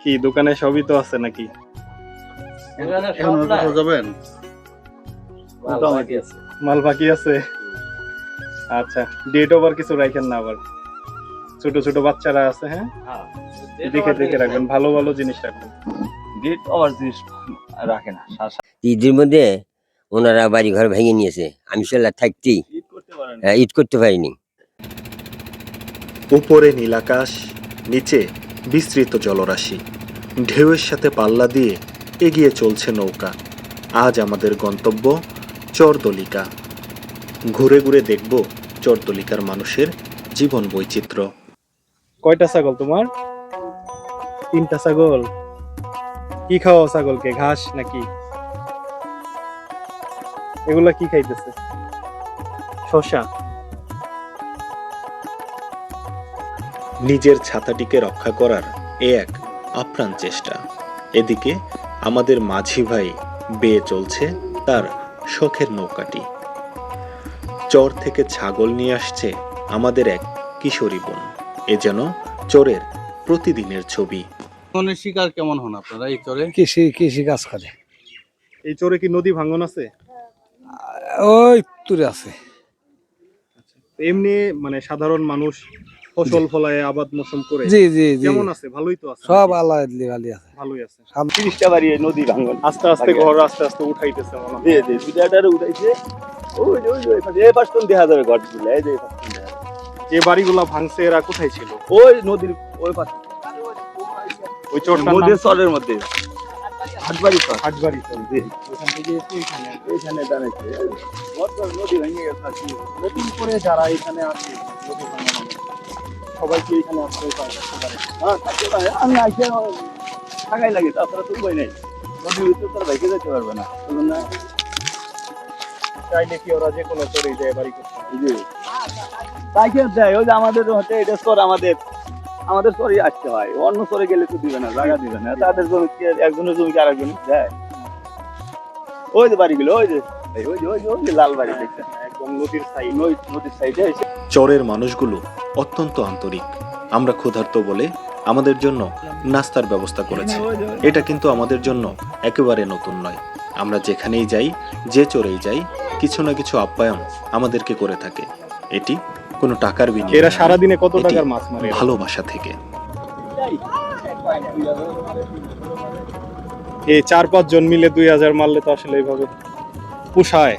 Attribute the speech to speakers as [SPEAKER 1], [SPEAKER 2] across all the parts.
[SPEAKER 1] কি দোকানে সবই তো আছে নাকি?
[SPEAKER 2] এখন কোথাও যাবেন
[SPEAKER 3] মোটামুটি আছে।
[SPEAKER 1] মাল বাকি আছে? আচ্ছা ডেট ওভার কিছু রাখেন না আবার? ছোট ছোট বাচ্চারা আছে হ্যাঁ? দেখে দেখে রাখবেন ভালো ভালো জিনিস রাখবেন।
[SPEAKER 3] ডেট ওভার জিনিস রাখে না
[SPEAKER 4] ঈদের মধ্যে ওনারা বাড়ি ঘর ভেঙে নিয়েছে। আমি সেলা থাকতেই
[SPEAKER 3] ঈদ করতে
[SPEAKER 4] ঈদ করতে পারিনি।
[SPEAKER 5] উপরে নীলাকাশ নিচে বিস্তৃত জলরাশি। ঢেউয়ের সাথে পাল্লা দিয়ে এগিয়ে চলছে নৌকা। আজ আমাদের গন্তব্য চরদলিকা। ঘুরে ঘুরে দেখব চরদলিকার মানুষের জীবন বৈচিত্র্য।
[SPEAKER 1] কয়টা ছাগল তোমার? তিনটা ছাগল। কি খাওয়া ছাগলকে, ঘাস নাকি? এগুলা কি খাইতেছে? শশা
[SPEAKER 5] নিজের ছাতাটিকে রক্ষা করার এ এক আপ্রাণ চেষ্টা। এদিকে আমাদের মাঝি ভাই বেয়ে চলছে তার শখের নৌকাটি। চর থেকে ছাগল নিয়ে আসছে আমাদের এক কিশোরী বোন। এ যেন চোরের প্রতিদিনের ছবি।
[SPEAKER 2] শিকার কেমন হন আপনারা এই চরে?
[SPEAKER 6] কৃষি কৃষি কাজ করে?
[SPEAKER 1] এই চরে কি নদী ভাঙ্গন আছে?
[SPEAKER 6] ওই তুরে আছে।
[SPEAKER 1] এমনি মানে সাধারণ মানুষ ফসল ফলায় আবাদ মৌসুম করে।
[SPEAKER 6] জি জি জি।
[SPEAKER 1] কেমন আছে? ভালোই তো আছে
[SPEAKER 6] সব? আল্লাহ দিলি ভালি আছে।
[SPEAKER 1] ভালোই আছে।
[SPEAKER 3] তিরিশটা বাড়ি এই নদী ভাঙন।
[SPEAKER 1] আস্তে আস্তে ঘর আস্তে আস্তে উঠাইতেছে মনে হয়।
[SPEAKER 3] দিয়ে দিয়ে উঠাইছে। ওই যে ওই ওই এই পাশ দেখা যাবে ঘরগুলো এই যে এই পাশ থেকে দেখা যাবে।
[SPEAKER 1] যে বাড়িগুলা ভাঙছে এরা কোথায় ছিল?
[SPEAKER 3] ওই নদীর ওই পাশে।
[SPEAKER 1] ওই চরটার
[SPEAKER 3] মধ্যে চরের মধ্যে। হাটবাড়ি চর।
[SPEAKER 1] হাটবাড়ি চর।
[SPEAKER 3] জি।
[SPEAKER 1] ওখান থেকে এসে এখানে
[SPEAKER 3] দাঁড়াইছে বড় বড় নদী ভেঙে গেছে
[SPEAKER 1] নতুন করে যারা এখানে আছে নদী ভাঙা মানুষ, সবাই কি এখানে আশ্রয় পায়
[SPEAKER 3] হ্যাঁ, থাকতে পারে। আমি থাকাই লাগে তাছাড়া তো উপায় নেই। নদীর ভিতরে তারা ভেঙে যেতে পারবে না বুঝলেন না?
[SPEAKER 1] চাইলে কি ওরা যে কোনো চরে যায় বাড়ি করতে
[SPEAKER 3] জি। তাই দেয় ওই যে আমাদের হচ্ছে এটা চর আমাদের আমাদের চরে আসতে হয় অন্য চরে গেলে তো দিবে না জায়গা দিবে না তাদের জমি একজনের জমি আরেকজন দেয়। ওই যে বাড়িগুলো ওই যে ওই যে ওই যে ওই যে লাল বাড়ি দেখছেন।
[SPEAKER 1] একদম নদীর সাইড
[SPEAKER 3] নদী নদীর সাইডে
[SPEAKER 5] চরের মানুষগুলো অত্যন্ত আন্তরিক। আমরা ক্ষুধার্ত বলে আমাদের জন্য নাস্তার ব্যবস্থা করেছে। এটা কিন্তু আমাদের জন্য একেবারে নতুন নয়। আমরা যেখানেই যাই যে চরেই যাই কিছু না কিছু আপ্যায়ন আমাদেরকে করে থাকে। এটি কোনো টাকার বিনিময়
[SPEAKER 1] এরা সারাদিনে কত টাকার মাছ মারে?
[SPEAKER 5] ভালোবাসা থেকে।
[SPEAKER 1] এই চার পাঁচ জন মিলে দুই হাজার মারলে তো আসলে এইভাবে পোষায়।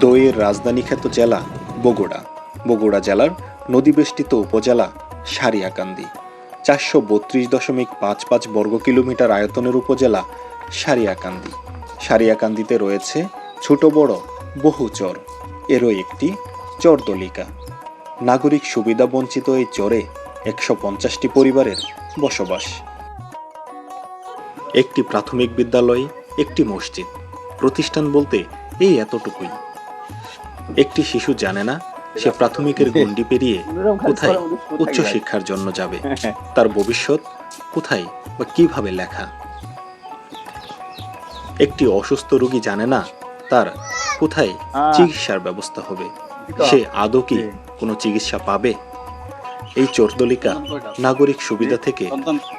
[SPEAKER 5] দইয়ের রাজধানী খ্যাত জেলা বগুড়া। বগুড়া জেলার নদীবেষ্টিত উপজেলা সারিয়াকান্দি। চারশো বত্রিশ দশমিক পাঁচ পাঁচ বর্গ কিলোমিটার আয়তনের উপজেলা সারিয়াকান্দি। সারিয়াকান্দিতে রয়েছে ছোট বড় বহু চর। এরও একটি চরদলিকা নাগরিক সুবিধা বঞ্চিত এই চরে একশো পঞ্চাশটি পরিবারের বসবাস। একটি প্রাথমিক বিদ্যালয়, একটি মসজিদ। প্রতিষ্ঠান বলতে এই এতটুকুই। একটি শিশু জানে না সে প্রাথমিকের গণ্ডি পেরিয়ে কোথায় উচ্চ শিক্ষার জন্য যাবে? তার ভবিষ্যৎ কোথায় বা কীভাবে লেখা? একটি অসুস্থ রোগী জানে না তার কোথায় চিকিৎসার ব্যবস্থা হবে। সে আদৌ কি কোনো চিকিৎসা পাবে? এই চোরদলিকা নাগরিক সুবিধা থেকে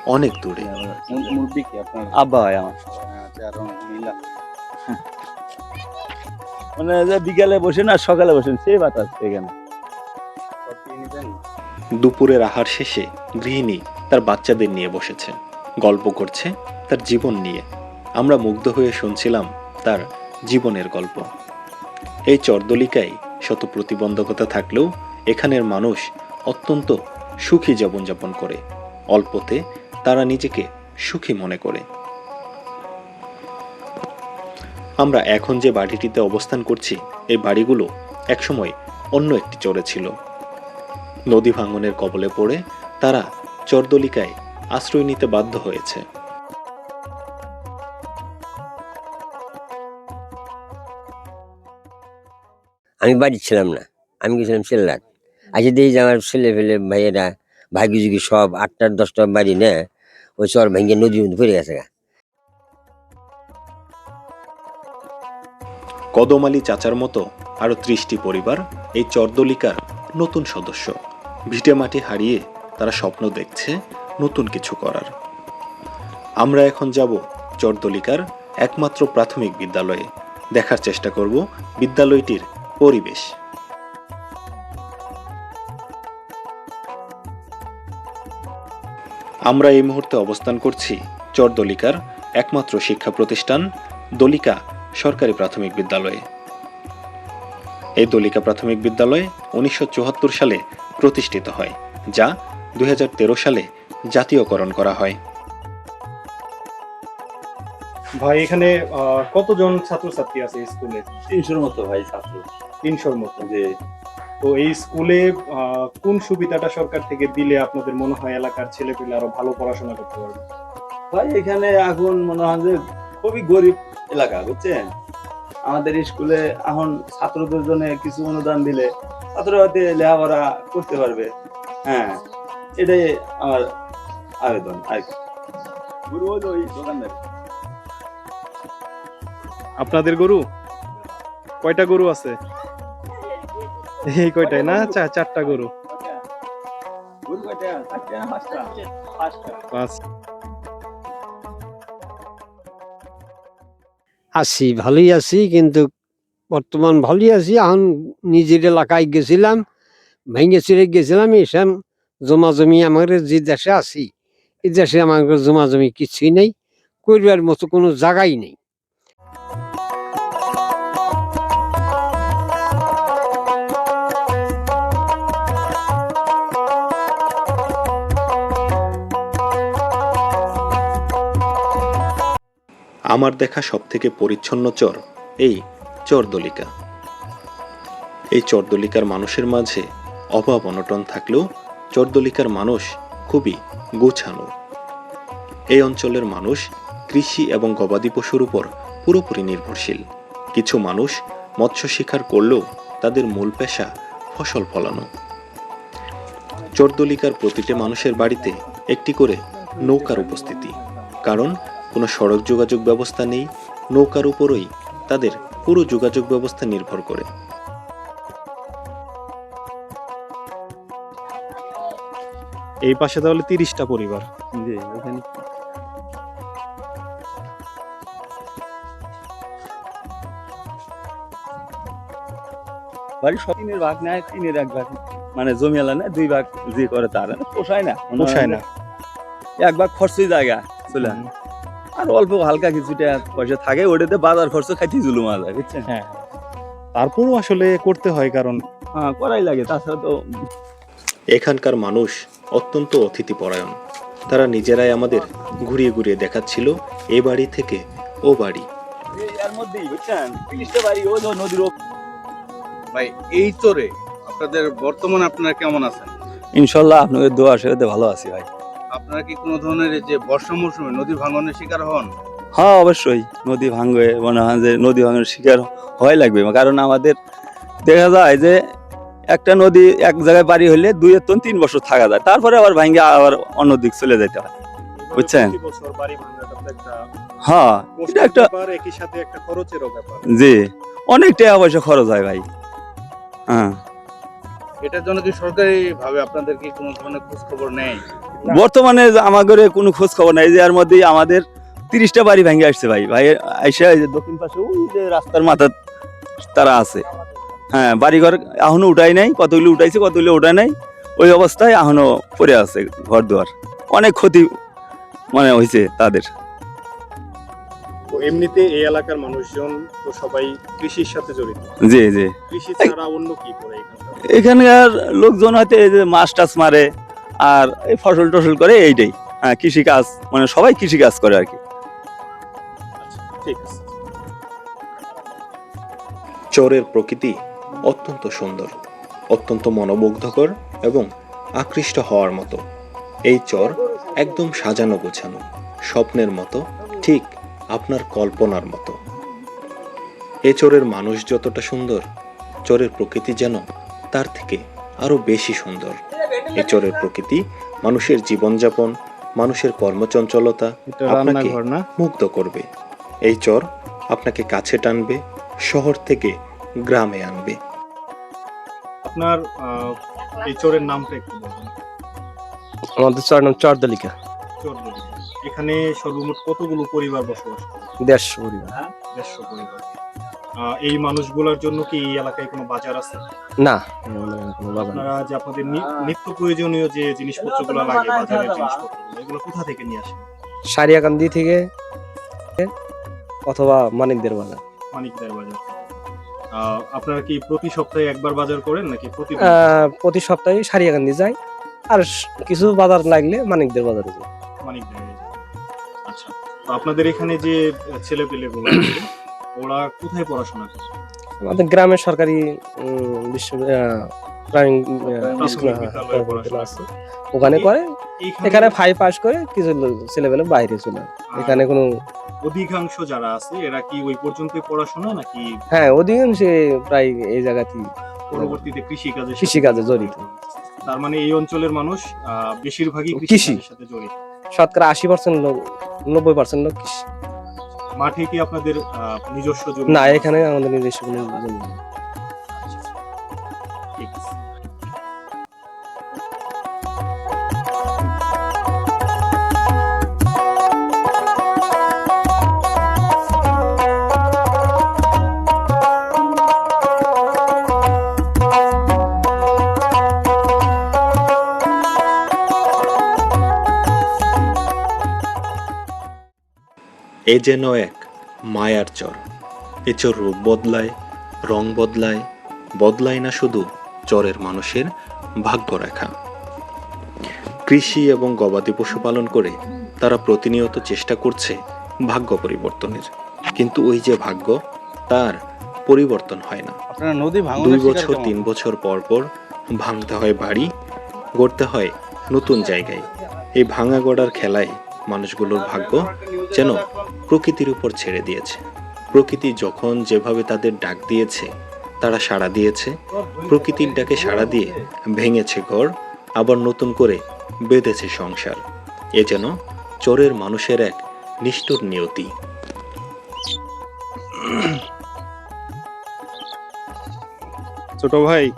[SPEAKER 5] অনেক দূরে।
[SPEAKER 3] আব্বা আমার।
[SPEAKER 2] আচ্ছা,
[SPEAKER 3] মানে যে বিকালে বসেন আর সকালে বসেন, সেই বাতাস এখানে?
[SPEAKER 5] দুপুরের আহার শেষে গৃহিণী তার বাচ্চাদের নিয়ে বসেছে, গল্প করছে তার জীবন নিয়ে। আমরা মুগ্ধ হয়ে শুনছিলাম তার জীবনের গল্প। এই চরদলিকায় শত প্রতিবন্ধকতা থাকলেও এখানের মানুষ অত্যন্ত সুখী জীবনযাপন করে। অল্পতে তারা নিজেকে সুখী মনে করে। আমরা এখন যে বাড়িটিতে অবস্থান করছি, এই বাড়িগুলো একসময় অন্য একটি চরে ছিল। নদী ভাঙনের কবলে পড়ে তারা চরদলিকায় আশ্রয় নিতে বাধ্য হয়েছে।
[SPEAKER 4] আমি বাড়ি ছিলাম না, আমি গেছিলাম সেল্লাট আজকে দেখি আমার ছেলে ফেলে ভাইয়েরা ভাগি সব আটটা দশটা বাড়ি না, ওই চর ভেঙে নদীর মধ্যে গেছে গা।
[SPEAKER 5] কদমালি চাচার মতো আরও ত্রিশটি পরিবার এই চরদলিকার নতুন সদস্য। ভিটেমাটি হারিয়ে তারা স্বপ্ন দেখছে নতুন কিছু করার। আমরা এখন যাব চরদলিকার একমাত্র প্রাথমিক বিদ্যালয়ে। দেখার চেষ্টা করব বিদ্যালয়টির পরিবেশ। আমরা এই মুহূর্তে অবস্থান করছি চরদলিকার একমাত্র শিক্ষা প্রতিষ্ঠান দলিকা সরকারি প্রাথমিক বিদ্যালয়ে। এই দলিকা প্রাথমিক বিদ্যালয় উনিশশো সালে প্রতিষ্ঠিত হয় যা দুই সালে জাতীয়করণ করা হয়।
[SPEAKER 1] ভাই এখানে কতজন ছাত্রছাত্রী আছে স্কুলে?
[SPEAKER 3] তিনশোর মতো ভাই ছাত্র।
[SPEAKER 1] তিনশোর মতো?
[SPEAKER 3] যে
[SPEAKER 1] তো এই স্কুলে কোন সুবিধাটা সরকার থেকে দিলে আপনাদের মনে হয় এলাকার ছেলেপেলে আরও ভালো পড়াশোনা করতে পারবে?
[SPEAKER 3] ভাই এখানে এখন মনে হয় যে খুবই গরিব এলাকা বুঝছেন? আমাদের স্কুলে এখন ছাত্রদের জন্য কিছু অনুদান দিলে ছাত্ররা হয়তো লেখাপড়া করতে পারবে। হ্যাঁ এটাই আমার আবেদন আর কি। গুরু হলো ওই দোকানদার।
[SPEAKER 1] আপনাদের গরু? কয়টা গরু আছে? এই কয়টাই না? চা চারটা গরু।
[SPEAKER 3] গুরু কয়টা? চারটে পাঁচটা? পাঁচটা
[SPEAKER 6] আছি, ভালোই আছি, কিন্তু বর্তমান ভালোই আছি। এখন নিজের এলাকায় গেছিলাম, ভেঙে চুরে গেছিলাম এসব জমা জমি আমার যে দেশে আছি, এই দেশে আমার জমা জমি কিছুই নেই, করবার মতো কোনো জায়গাই নেই।
[SPEAKER 5] আমার দেখা সবথেকে পরিচ্ছন্ন চর, এই চরদলিকা। এই চরদলিকার মানুষের মাঝে অভাব অনটন থাকলেও চরদলিকার মানুষ খুবই গোছানো। এই অঞ্চলের মানুষ কৃষি এবং গবাদি পশুর উপর পুরোপুরি নির্ভরশীল। কিছু মানুষ মৎস্য শিকার করলেও তাদের মূল পেশা ফসল ফলানো। চরদলিকার প্রতিটি মানুষের বাড়িতে একটি করে নৌকার উপস্থিতি, কারণ কোনো সড়ক যোগাযোগ ব্যবস্থা নেই নৌকার উপরই তাদের পুরো যোগাযোগ ব্যবস্থা নির্ভর করে।
[SPEAKER 1] এই পাশে তাহলে তিরিশটা পরিবার।
[SPEAKER 3] বাড়ি সব তিনের ভাগ নেয় তিনের এক ভাগ। মানে জমি আলা নেয় দুই ভাগ যে করে তার। পোষায় না।
[SPEAKER 1] পোষায় না।
[SPEAKER 3] এক ভাগ খরচই জায়গা চলে। আসে। আর অল্প হালকা কিছুটা পয়সা থাকে ওটাতে বাজার খরচ খাইতে জুলুম যায় বুঝছেন?
[SPEAKER 1] হ্যাঁ। তারপরও আসলে করতে হয় কারণ
[SPEAKER 3] হ্যাঁ করাই লাগে তাছাড়া তো
[SPEAKER 5] এখানকার মানুষ অত্যন্ত অতিথিপরায়ণ। তারা নিজেরাই আমাদের ঘুরিয়ে ঘুরিয়ে দেখাচ্ছিল এ বাড়ি থেকে ও বাড়ি।
[SPEAKER 3] এর মধ্যেই বুঝছেন? তিরিশটা বাড়ি ওই যে নদীর
[SPEAKER 2] ভাই এই চরে আপনাদের বর্তমানে আপনারা কেমন আছেন?
[SPEAKER 3] ইনশাল্লাহ আপনাদের দোয়া আশীর্বাদে ভালো আছি ভাই।
[SPEAKER 2] আপনারা কি কোনো ধরনের যে বর্ষা মৌসুমে নদী ভাঙনের শিকার হন?
[SPEAKER 3] হ্যাঁ অবশ্যই। নদী ভাঙবে মনে হয় যে নদী ভাঙার শিকার হয় লাগবে। কারণ আমাদের দেখা যায় যে একটা নদী এক জায়গায় বাড়ি হলে দুই তন তিন বছর থাকা যায়। তারপরে আবার ভাঙে আবার অন্য দিক চলে যেতে হয়। বুঝছেন? হ্যাঁ এটা একটা
[SPEAKER 1] সাথে একটা খরচেরও ব্যাপার।
[SPEAKER 3] জি অনেক টাকা পয়সা খরচ হয় ভাই। হ্যাঁ।
[SPEAKER 2] এটার জন্য কি আপনাদের কি কোনো ধরনের খোঁজ খবর নেই
[SPEAKER 3] বর্তমানে আমাদের কোনো খোঁজ খবর নাই যে এর মধ্যেই আমাদের তিরিশটা বাড়ি ভেঙে আসছে ভাই। ভাই, আইসা দক্ষিণ পাশে ওই যে রাস্তার মাথা তারা আছে। হ্যাঁ বাড়িঘর এখনও উঠাই নাই, কতগুলো উঠাইছে, কতগুলো উঠাই নাই। ওই অবস্থায় এখনও পড়ে আছে ঘর দুয়ার অনেক ক্ষতি মানে হয়েছে তাদের।
[SPEAKER 1] এমনিতে এই এলাকার মানুষজন তো সবাই কৃষির সাথে জড়িত।
[SPEAKER 3] জি জি।
[SPEAKER 1] কৃষি ছাড়া অন্য কি করে এখানকার?
[SPEAKER 3] লোকজন হয়তো এই যে মাছ টাছ মারে আর এই ফসল টসল করে এইটাই। হ্যাঁ কৃষি কাজ মানে সবাই কৃষি কাজ করে আর কি।
[SPEAKER 1] ঠিক আছে।
[SPEAKER 5] চরের প্রকৃতি অত্যন্ত সুন্দর অত্যন্ত মনোমুগ্ধকর এবং আকৃষ্ট হওয়ার মতো। এই চর একদম সাজানো গোছানো স্বপ্নের মতো ঠিক আপনার কল্পনার মতো। এ চোরের মানুষ যতটা সুন্দর চোরের প্রকৃতি যেন তার থেকে আরও বেশি সুন্দর। এই চরের প্রকৃতি মানুষের জীবনযাপন মানুষের কর্মচঞ্চলতা আপনাকে মুগ্ধ করবে। এই চর আপনাকে কাছে টানবে শহর থেকে গ্রামে আনবে।
[SPEAKER 1] আপনার এই চোরের নামটা একটু বলুন।
[SPEAKER 7] আমাদের চর নাম চরদলিকা
[SPEAKER 1] চোরদুলিকা। এখানে সর্বমোট কতগুলো পরিবার বসবাস করে?
[SPEAKER 7] দেড়শো পরিবার।
[SPEAKER 1] দেড়শো পরিবার। আহ, এই মানুষগুলোর জন্য কি এই এলাকায় কোনো বাজার আছে?
[SPEAKER 7] না আমাদের এখানে কোনো বাগান নেই।
[SPEAKER 1] আপনারা যে আপনাদের নি- নিত্য প্রয়োজনীয় যে জিনিসপত্রগুলো লাগে বাজারের জিনিসপত্রগুলো এগুলো কোথা থেকে নিয়ে আসেন?
[SPEAKER 7] সারিয়াকান্দি থেকে অথবা মানিকদের বাজার।
[SPEAKER 1] মানিকদার বাজার। আহ, আপনারা কি প্রতি সপ্তাহে একবার বাজার করেন নাকি প্রতিদিন?
[SPEAKER 7] আহ, প্রতি সপ্তাহে সারিয়াকান্দি যাই। আর স- কিছু বাজার লাগলে মানিকদের বাজারে যাই।
[SPEAKER 1] মানিকদার বাজার। তো আপনাদের এখানে যে ছেলে পেলেগুলো ওরা কোথায় পড়াশোনা করে
[SPEAKER 7] আমাদের গ্রামের সরকারি বিশ্ব হ্যাঁ, ওখানে করে এখানে ফাইভ পাস করে কিছু ছেলেবেলে বাইরে চলে। এখানে কোনো
[SPEAKER 1] অধিকাংশ যারা আছে এরা কি ওই পর্যন্তই পড়াশোনা নাকি
[SPEAKER 7] হ্যাঁ অধিকাংশ প্রায় এই জায়গাতেই
[SPEAKER 1] পরবর্তীতে কৃষি কাজে
[SPEAKER 7] কৃষিকাজে জড়িত।
[SPEAKER 1] তার মানে এই অঞ্চলের মানুষ আহ, বেশিরভাগই
[SPEAKER 7] কৃষি।
[SPEAKER 1] কৃষির সাথে জড়িত।
[SPEAKER 7] শতকরা আশি পার্সেন্ট লোক নব্বই পার্সেন্ট লোক কৃষি।
[SPEAKER 1] মাঠে কি আপনাদের আহ, নিজস্ব জমি?
[SPEAKER 7] না এখানে আমাদের নিজস্ব কোনো জমি
[SPEAKER 5] এ যেন এক মায়ার চর। এ চর রূপ বদলায় রং বদলায় বদলায় না শুধু চরের মানুষের ভাগ্য রেখা কৃষি এবং গবাদি পশুপালন করে তারা প্রতিনিয়ত চেষ্টা করছে ভাগ্য পরিবর্তনের। কিন্তু ওই যে ভাগ্য তার পরিবর্তন হয় না। দুই বছর তিন বছর পর পর ভাঙতে হয় বাড়ি গড়তে হয় নতুন জায়গায়। এই ভাঙা গড়ার খেলায় মানুষগুলোর ভাগ্য যেন প্রকৃতির উপর ছেড়ে দিয়েছে। প্রকৃতি যখন যেভাবে তাদের ডাক দিয়েছে, তারা সাড়া দিয়েছে। প্রকৃতির ডাকে সাড়া দিয়ে ভেঙেছে ঘর, আবার নতুন করে বেঁধেছে সংসার। এ যেন চোরের মানুষের এক নিষ্ঠুর নিয়তি।
[SPEAKER 1] ছোট ভাই,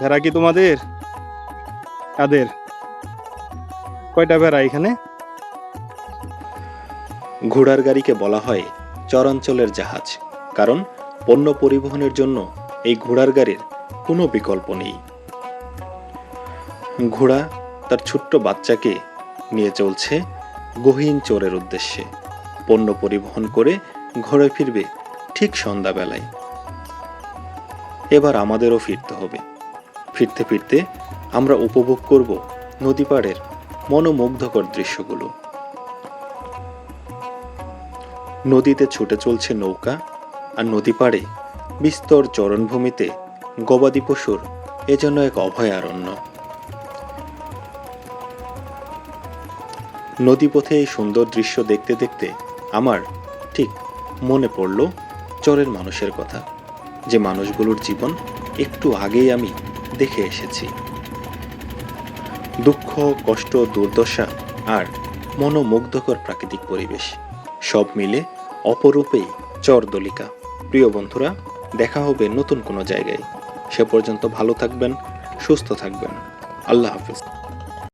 [SPEAKER 1] ভেড়া কি তোমাদের? কাদের? কয়টা ভেড়া এখানে?
[SPEAKER 5] ঘোড়ার গাড়িকে বলা হয় চরাঞ্চলের জাহাজ, কারণ পণ্য পরিবহনের জন্য এই ঘোড়ার গাড়ির কোনো বিকল্প নেই। ঘোড়া তার ছোট্ট বাচ্চাকে নিয়ে চলছে গহীন চোরের উদ্দেশ্যে। পণ্য পরিবহন করে ঘরে ফিরবে ঠিক সন্ধ্যাবেলায়। এবার আমাদেরও ফিরতে হবে। ফিরতে ফিরতে আমরা উপভোগ করব নদী পাড়ের মনোমুগ্ধকর দৃশ্যগুলো। নদীতে ছুটে চলছে নৌকা আর নদী পাড়ে বিস্তর চরণভূমিতে গবাদি পশুর এ যেন এক অভয়ারণ্য। নদীপথে এই সুন্দর দৃশ্য দেখতে দেখতে আমার ঠিক মনে পড়ল চরের মানুষের কথা, যে মানুষগুলোর জীবন একটু আগেই আমি দেখে এসেছি। দুঃখ, কষ্ট, দুর্দশা আর মনোমুগ্ধকর প্রাকৃতিক পরিবেশ সব মিলে অপরূপেই চরদলিকা প্রিয় বন্ধুরা, দেখা হবে নতুন কোনো জায়গায়। সে পর্যন্ত ভালো থাকবেন, সুস্থ থাকবেন। আল্লাহ হাফিজ।